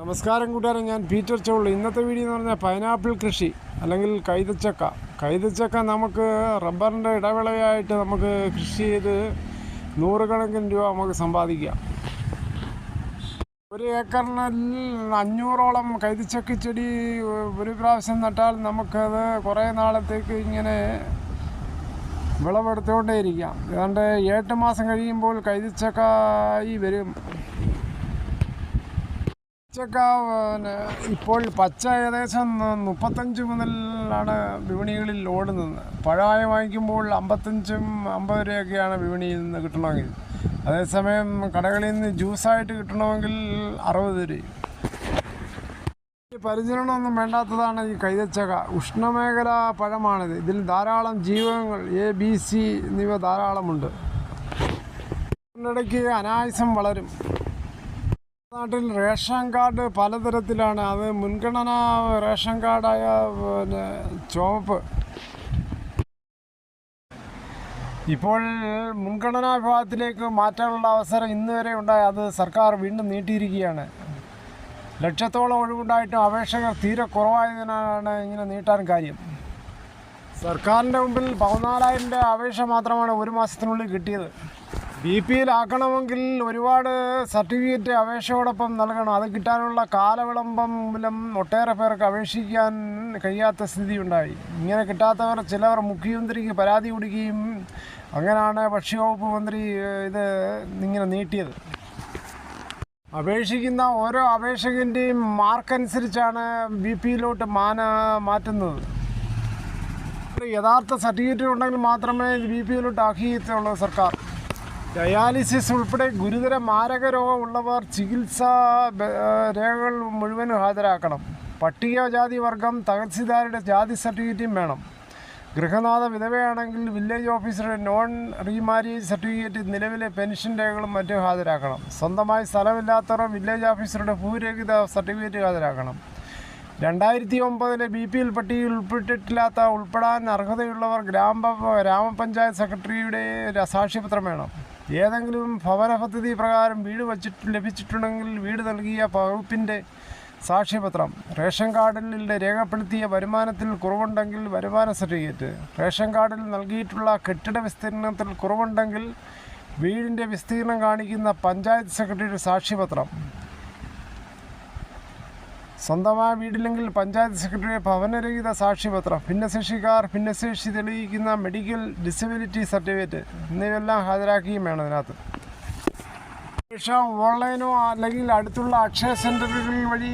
നമസ്കാരം കൂട്ടുകാരൻ ഞാൻ പീറ്റർ ചൗൾ ഇന്നത്തെ വീഡിയോ എന്ന് പറഞ്ഞാൽ പൈനാപ്പിൾ കൃഷി അല്ലെങ്കിൽ കൈതച്ചക്ക. കൈതച്ചക്ക നമുക്ക് റബ്ബറിന്റെ ഇടവേളയായിട്ട് നമുക്ക് കൃഷി ചെയ്ത് നൂറുകണക്കിന് രൂപ നമുക്ക് സമ്പാദിക്കാം. ഒരു ഏക്കറിനിൽ അഞ്ഞൂറോളം കൈതച്ചക്ക ചെടി ഒരു പ്രാവശ്യം നട്ടാൽ നമുക്കത് കുറേ നാളത്തേക്ക് ഇങ്ങനെ വിളവെടുത്തുകൊണ്ടേയിരിക്കാം. ഏതാണ്ട് എട്ട് മാസം കഴിയുമ്പോൾ കൈതച്ചക്കായി വരും. പച്ചക്ക ഇപ്പോൾ പച്ച ഏകദേശം മുപ്പത്തഞ്ച് മുതലാണ് വിപണികളിൽ ഓടുന്നത്. പഴമായ വാങ്ങിക്കുമ്പോൾ അമ്പത്തഞ്ചും അമ്പത് രൂപയൊക്കെയാണ് വിപണിയിൽ നിന്ന് കിട്ടണമെങ്കിൽ. അതേസമയം കടകളിൽ നിന്ന് ജ്യൂസായിട്ട് കിട്ടണമെങ്കിൽ അറുപത് രൂപയും. പരിചരണമൊന്നും വേണ്ടാത്തതാണ് ഈ കൈതച്ചക. ഉഷ്ണമേഖലാ പഴമാണിത്. ഇതിൽ ധാരാളം ജീവകങ്ങൾ എ ബി സി എന്നിവ ധാരാളമുണ്ട്. ഇടയ്ക്ക് അനായാസം വളരും. നാട്ടിൽ റേഷൻ കാർഡ് പലതരത്തിലാണ്. അത് മുൻഗണന റേഷൻ കാർഡായ പിന്നെ ചുവപ്പ്. ഇപ്പോൾ മുൻഗണനാ വിഭാഗത്തിലേക്ക് മാറ്റാനുള്ള അവസരം ഇന്ന് വരെ ഉണ്ടായി. അത് സർക്കാർ വീണ്ടും നീട്ടിയിരിക്കുകയാണ്. ലക്ഷത്തോളം ഒഴിവുണ്ടായിട്ടും അപേക്ഷകർ തീരെ കുറവായതിനാലാണ് ഇങ്ങനെ നീട്ടാൻ കാര്യം. സർക്കാരിന്റെ മുമ്പിൽ പതിനാലായിരം അപേക്ഷ മാത്രമാണ് ഒരു മാസത്തിനുള്ളിൽ കിട്ടിയത്. ബി പിയിലാക്കണമെങ്കിൽ ഒരുപാട് സർട്ടിഫിക്കറ്റ് അപേക്ഷയോടൊപ്പം നൽകണം. അത് കിട്ടാനുള്ള കാലവിളംബം മൂലം ഒട്ടേറെ പേർക്ക് അപേക്ഷിക്കാൻ കഴിയാത്ത സ്ഥിതി ഉണ്ടായി ഇങ്ങനെ കിട്ടാത്തവർ ചിലവർ മുഖ്യമന്ത്രിക്ക് പരാതി കൊടുക്കുകയും അങ്ങനെയാണ് ഭക്ഷ്യവകുപ്പ് മന്ത്രി ഇത് ഇങ്ങനെ നീട്ടിയത്. അപേക്ഷിക്കുന്ന ഓരോ അപേക്ഷകന്റെയും മാർക്ക് അനുസരിച്ചാണ് ബി പിയിലോട്ട് മാന മാറ്റുന്നത്. യഥാർത്ഥ സർട്ടിഫിക്കറ്റ് ഉണ്ടെങ്കിൽ മാത്രമേ ബി പിയിലോട്ട് ആക്കിയിട്ടുള്ളൂ സർക്കാർ. ഡയാലിസിസ് ഉൾപ്പെടെ ഗുരുതര മാരക രോഗമുള്ളവർ ചികിത്സാ രേഖകൾ മുഴുവനും ഹാജരാക്കണം. പട്ടികജാതി വർഗം തഹസിൽദാരുടെ ജാതി സർട്ടിഫിക്കറ്റും വേണം. ഗൃഹനാഥ വിധവയാണെങ്കിൽ വില്ലേജ് ഓഫീസറുടെ നോൺ റീമാരേജ് സർട്ടിഫിക്കറ്റ് നിലവിലെ പെൻഷൻ രേഖകളും മറ്റും ഹാജരാക്കണം. സ്വന്തമായി സ്ഥലമില്ലാത്തവർ വില്ലേജ് ഓഫീസറുടെ ഭൂരഹിത സർട്ടിഫിക്കറ്റ് ഹാജരാക്കണം. രണ്ടായിരത്തി ഒമ്പതിലെ ബി പി എൽ പട്ടികയിൽ ഉൾപ്പെട്ടിട്ടില്ലാത്ത ഉൾപ്പെടാൻ അർഹതയുള്ളവർ ഗ്രാമ ഗ്രാമപഞ്ചായത്ത് സെക്രട്ടറിയുടെ സാക്ഷ്യപത്രം വേണം. ഏതെങ്കിലും ഭവന പദ്ധതി പ്രകാരം വീട് വച്ചിട്ട് ലഭിച്ചിട്ടുണ്ടെങ്കിൽ വീട് നൽകിയ വകുപ്പിന്റെ സാക്ഷ്യപത്രം റേഷൻ കാർഡിൽ രേഖപ്പെടുത്തിയ വരുമാനത്തിൽ കുറവുണ്ടെങ്കിൽ വരുമാന സർട്ടിഫിക്കറ്റ് റേഷൻ കാർഡിൽ നൽകിയിട്ടുള്ള കെട്ടിട വിസ്തീർണത്തിൽ കുറവുണ്ടെങ്കിൽ വീടിന്റെ വിസ്തീർണം കാണിക്കുന്ന പഞ്ചായത്ത് സെക്രട്ടറിയുടെ സാക്ഷ്യപത്രം സ്വന്തമായ വീടില്ലെങ്കിൽ പഞ്ചായത്ത് സെക്രട്ടറിയെ ഭവനരഹിത സാക്ഷിപത്രം. ഭിന്നശേഷിക്കാർ ഭിന്നശേഷി തെളിയിക്കുന്ന മെഡിക്കൽ ഡിസബിലിറ്റി സർട്ടിഫിക്കറ്റ് എന്നിവയെല്ലാം ഹാജരാക്കുകയും വേണം അതിനകത്ത്. അപേക്ഷ ഓൺലൈനോ അല്ലെങ്കിൽ അടുത്തുള്ള അക്ഷയ സെന്ററുകൾ വഴി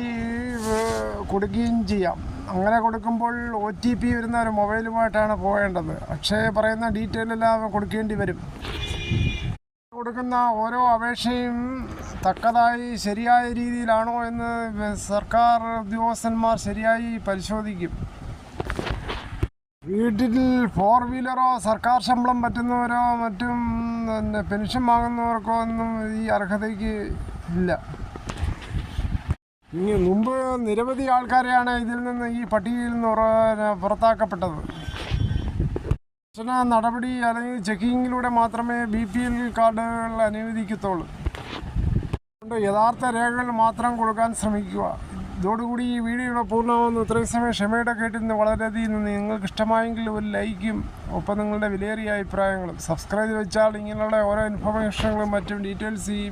കൊടുക്കുകയും ചെയ്യാം. അങ്ങനെ കൊടുക്കുമ്പോൾ ഒ ടി പി വരുന്ന ഒരു മൊബൈലുമായിട്ടാണ് പോകേണ്ടത്. അക്ഷയ പറയുന്ന ഡീറ്റെയിൽ എല്ലാം കൊടുക്കേണ്ടി വരും. കൊടുക്കുന്ന ഓരോ അപേക്ഷയും തക്കതായി ശരിയായ രീതിയിലാണോ എന്ന് സർക്കാർ ഉദ്യോഗസ്ഥന്മാർ ശരിയായി പരിശോധിക്കും. വീട്ടിൽ ഫോർ വീലറോ സർക്കാർ ശമ്പളം പറ്റുന്നവരോ മറ്റും പെൻഷൻ വാങ്ങുന്നവർക്കോ ഒന്നും ഈ അർഹതയ്ക്ക് ഇല്ല. ഇനി മുമ്പ് നിരവധി ആൾക്കാരെയാണ് ഇതിൽ നിന്ന് ഈ പട്ടികയിൽ നിന്ന് പുറത്താക്കപ്പെട്ടത്. കർശന നടപടി അല്ലെങ്കിൽ ചെക്കിങ്ങിലൂടെ മാത്രമേ ബി പി എൽ കാർഡുകൾ അനുവദിക്കത്തുള്ളൂ. അതുകൊണ്ട് യഥാർത്ഥ രേഖകൾ മാത്രം കൊടുക്കാൻ ശ്രമിക്കുക. ഇതോടുകൂടി ഈ വീഡിയോ പൂർണമാകുന്നു ഇത്രയും സമയം ക്ഷമയുടെ കേട്ടിരുന്ന് വളരെയധികം നന്ദി. നിങ്ങൾക്ക് ഇഷ്ടമായെങ്കിൽ ഒരു ലൈക്കും ഒപ്പം നിങ്ങളുടെ വിലയേറിയ അഭിപ്രായങ്ങളും സബ്സ്ക്രൈബ് ചെയ്ത് വെച്ചാൽ ഇങ്ങനെയുള്ള ഓരോ ഇൻഫർമേഷനുകളും മറ്റും ഡീറ്റെയിൽസ് ഈ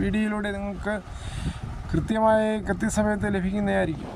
വീഡിയോയിലൂടെ നിങ്ങൾക്ക് കൃത്യമായി കൃത്യസമയത്ത് ലഭിക്കുന്നതായിരിക്കും.